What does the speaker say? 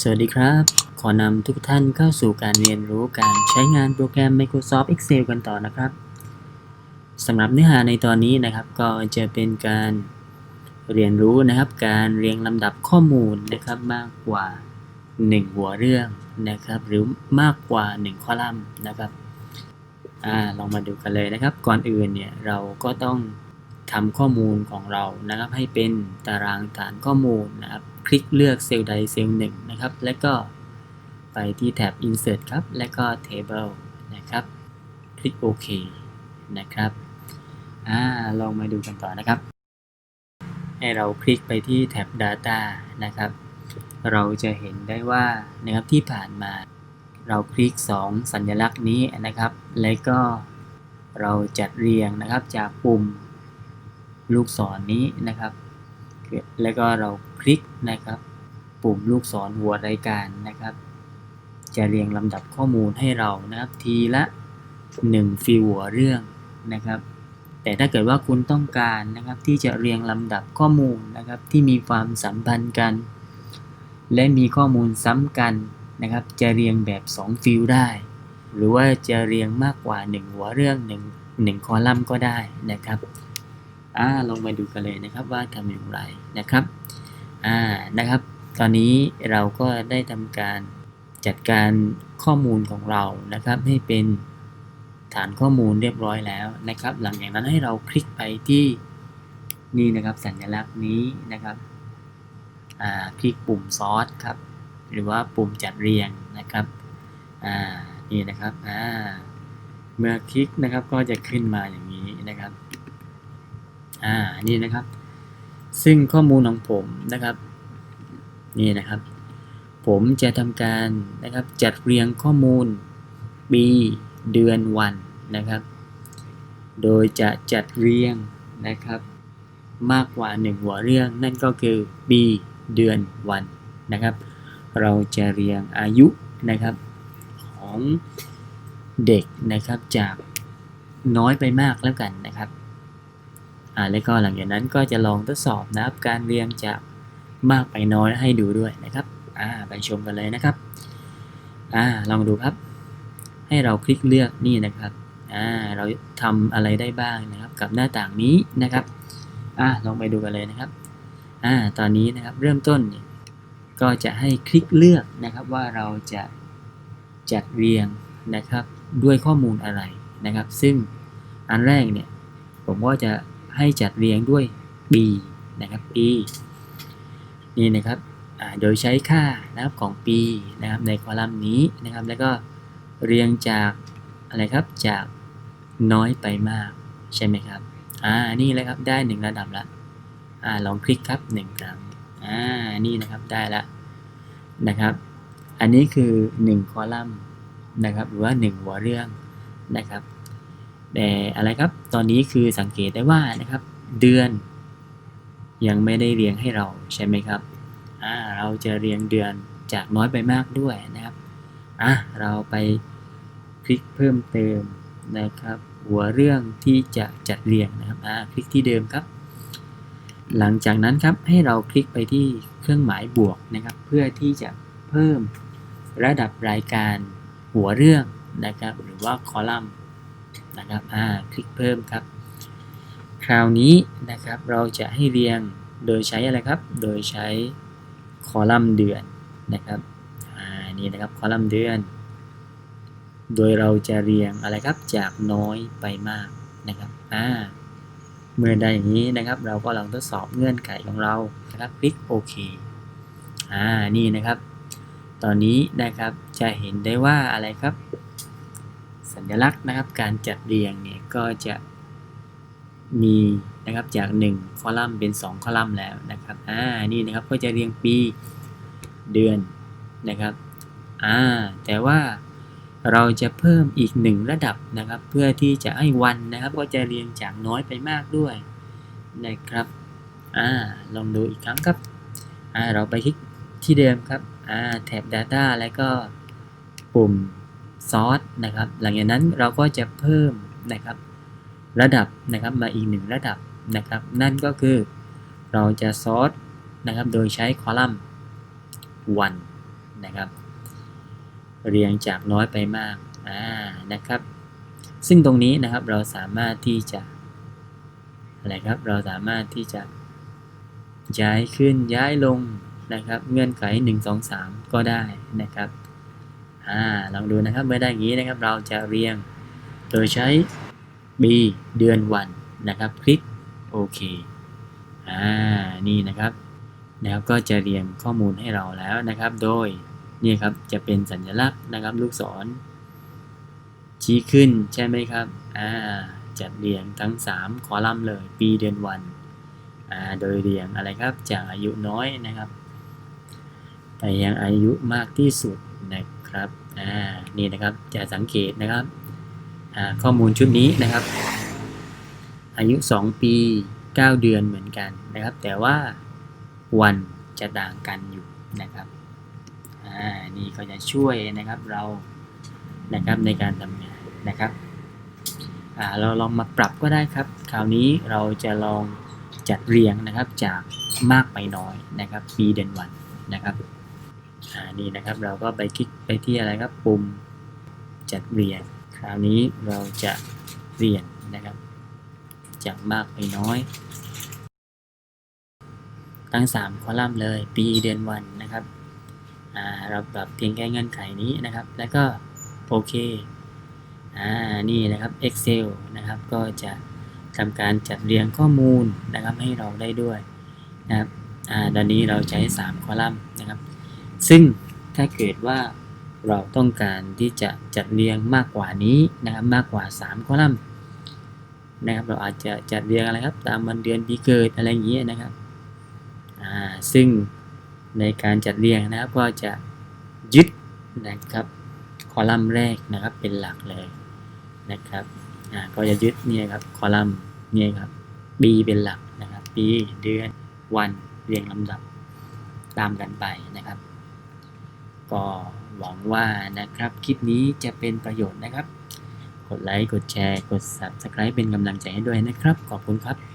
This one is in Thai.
สวัสดีครับ ขอนำทุกท่านเข้าสู่การเรียนรู้การใช้งานโปรแกรม Microsoft Excel กันต่อนะครับสำหรับเนื้อหาในตอนนี้นะครับ ก็จะเป็นการเรียนรู้นะครับ การเรียงลำดับข้อมูลนะครับมากกว่า 1 หัวเรื่องนะครับ หรือมากกว่า 1 คอลัมน์นะครับอ่าลองมาดูกันเลยนะครับ ก่อนอื่นเนี่ยเราก็ต้อง ทำข้อมูลของเรานะครับ ให้เป็นตารางฐานข้อมูลนะครับ คลิกเลือกเซลล์ใดเซลล์หนึ่งนะครับ แล้วก็ไปที่แท็บ insert ครับ แล้วก็ table นะครับ คลิกโอเคนะครับอ่าลองมาดูกันต่อนะครับ ให้เราคลิกไปที่แท็บ data นะครับ เราจะเห็นได้ว่านะครับที่ผ่านมาเราคลิก 2 สัญลักษณ์นี้นะครับ แล้วก็เราจัดเรียงนะครับจากปุ่ม ลูกศรนนี้นะครับ แล้วก็เราคลิกนะครับ ปุ่มลูกศรหัวรายการนะครับ จะเรียงลำดับข้อมูลให้เรานะครับ ทีละ 1 ฟิลหัวเรื่องนะครับ แต่ถ้าเกิดว่าคุณต้องการนะครับ ที่จะเรียงลำดับข้อมูลนะครับ ที่มีความสัมพันธ์กัน และมีข้อมูลซ้ำกันนะครับ จะเรียงแบบ 2 ฟิลได้ หรือว่าจะเรียงมากกว่า 1 หัวเรื่อง1 1คอลัมน์ก็ได้นะครับ อ่าลองมาดูกันเลยนะครับว่าทำอย่างไรนะครับอ่านะครับ ตอนนี้เราก็ได้ทำการจัดการข้อมูลของเรานะครับ ให้เป็นฐานข้อมูลเรียบร้อยแล้วนะครับ หลังจากนั้นให้เราคลิกไปที่นี่นะครับสัญลักษณ์นี้นะครับคลิกปุ่มซอสครับ หรือว่าปุ่มจัดเรียงนะครับนี่นะครับเมื่อคลิกนะครับก็จะขึ้นมาอย่างนี้นะครับ อ่านี่นะครับ ซึ่งข้อมูลของผมนะครับ นี่นะครับ ผมจะทำการนะครับจัดเรียงข้อมูลปีเดือนวันนะครับ โดยจะจัดเรียงนะครับ มากกว่า 1 หัวเรื่องนั่นก็คือปีเดือนวันนะครับ เราจะเรียงอายุนะครับของเด็กนะครับจากน้อยไปมากแล้วกันนะครับ อ่าแล้วก็หลังจากนั้นก็จะลองทดสอบนะครับ การเรียงจากมากไปน้อยให้ดูด้วยนะครับอ่าไปชมกันเลยนะครับอ่าลองดูครับ ให้เราคลิกเลือกนี่นะครับอ่าเราทำอะไรได้บ้างนะครับ กับหน้าต่างนี้นะครับอ่าลองไปดูกันเลยนะครับอ่าตอนนี้นะครับเริ่มต้นเนี่ยก็จะให้คลิกเลือกนะครับว่าเราจะจัดเรียงนะครับด้วยข้อมูลอะไรนะครับ ซึ่งอันแรกเนี่ยผมก็จะ ให้จัดเรียงด้วย b นะครับ b นี่นะครับโดยใช้ค่านะครับของปีนะครับในคอลัมน์นี้นะครับ แล้วก็เรียงจากอะไรครับจากน้อยไปมากใช่ไหมครับอ่านี่เลยครับได้ 1 ระดับละอ่าลองคลิกครับ 1 ครั้งอ่านี่นะครับได้ละนะครับ อันนี้คือ 1 คอลัมน์นะครับหรือว่า 1 หัวเรื่องนะครับ แต่อะไรครับ ตอนนี้คือสังเกตได้ว่านะครับ เดือน ยังไม่ได้เรียงให้เราใช่ไหมครับอ่าเราจะเรียงเดือนจากน้อยไปมากด้วยนะครับอะเราไปคลิกเพิ่มเติมนะครับ หัวเรื่องที่จะจัดเรียงนะครับอ่าคลิกที่เดิมครับ หลังจากนั้นครับให้เราคลิกไปที่เครื่องหมายบวกนะครับ เพื่อที่จะเพิ่มระดับรายการหัวเรื่องนะครับ หรือว่าคอลัมน์ นะครับอ่าคลิกเพิ่มครับ คราวนี้นะครับเราจะให้เรียงโดยใช้อะไรครับ โดยใช้คอลัมน์เดือนนะครับอ่านี่นะครับคอลัมน์เดือน โดยเราจะเรียงอะไรครับจากน้อยไปมากนะครับอ่าเมื่อได้อย่างนี้นะครับ เราก็ลองทดสอบเงื่อนไขของเรานะครับคลิกโอเคอ่านี่นะครับ ตอนนี้นะครับจะเห็นได้ว่าอะไรครับ สัญลักษณ์นะครับ การจัดเรียงเนี่ยก็จะมีนะครับจาก 1 คอลัมน์เป็น 2 คอลัมน์แล้วนะครับอ่านี่นะครับก็จะเรียงปีเดือนนะครับอ่าแต่ว่าเราจะเพิ่มอีก 1 ระดับนะครับ เพื่อที่จะให้วันนะครับ ก็จะเรียงจากน้อยไปมากด้วยนะครับอ่าลองดูอีกครั้งครับอ่าเราไปคลิกที่เดิมครับอ่าแท็บ Data แล้วก็ปุ่ม ซอสนะครับ หลังจากนั้นเราก็จะเพิ่มนะครับ ระดับนะครับมาอีกหนึ่งระดับนะครับ นั่นก็คือเราจะซอร์ตนะครับ โดยใช้คอลัมน์วันนะครับ เรียงจากน้อยไปมากอ่านะครับ ซึ่งตรงนี้นะครับเราสามารถที่จะอะไรครับ เราสามารถที่จะย้ายขึ้นย้ายลงนะครับ เงื่อนไข 1 2 3 ก็ได้นะครับ อ่าลองดูนะครับเมื่อได้อย่างนี้นะครับ เราจะเรียงโดยใช้ B เดือนวันนะครับ คลิกโอเคอ่านี่นะครับแล้วก็จะเรียงข้อมูลให้เราแล้วนะครับ โดยนี่ครับจะเป็นสัญลักษณ์นะครับ ลูกศร ชี้ขึ้นใช่ไหมครับอ่าจัดเรียงทั้ง 3 คอลัมน์เลย ปีเดือนวันอ่าโดยเรียงอะไรครับจากอายุน้อยนะครับ ไปยังอายุมากที่สุดนะครับ อ่านี่นะครับจะสังเกตนะครับอ่าข้อมูลชุดนี้นะครับ อายุ 2 ปี 9 เดือนเหมือนกันนะครับ แต่ว่าวันจะต่างกันอยู่นะครับอ่านี่ก็จะช่วยนะครับเรานะครับในการทำงานนะครับอ่าเราลองมาปรับก็ได้ครับ คราวนี้เราจะลองจัดเรียงนะครับจากมากไปน้อยนะครับ ปีเดือนวันนะครับ อ่านี่นะครับเราก็ไปคลิกไปที่อะไรครับปุ่มจัดเรียงคราวนี้เราจะเรียงนะครับจากมากไปน้อย ทั้ง 3 คอลัมน์เลย ปีเดือนวันนะครับเราปรับเพียงแค่เงื่อนไขนี้นะครับ แล้วก็โอเคอ่านี่นะครับ Excel นะครับ ก็จะทำการจัดเรียงข้อมูลนะครับให้เราได้ด้วยนะครับอ่าตอนนี้เราใช้ 3 คอลัมน์ ซึ่งถ้าเกิดว่าเราต้องการที่จะจัดเรียงมากกว่านี้นะครับมากกว่า 3 คอลัมน์นะครับเราอาจจะจัดเรียงอะไรครับ ตามวันเดือนปีเกิดอะไรอย่างเงี้ยนะครับอ่าซึ่งในการจัดเรียงนะครับก็จะยึดนะครับคอลัมน์แรกนะครับเป็นหลักเลยนะครับอ่าก็จะยึดเนี่ยครับคอลัมน์เนี่ยครับ B เป็นหลักนะครับปีเดือนวันเรียงลำดับตามกันไปนะครับ ก็หวังว่านะครับคลิปนี้จะเป็นประโยชน์นะครับ กดไลค์ กดแชร์ กด Subscribe เป็นกำลังใจให้ด้วยนะครับ ขอบคุณครับ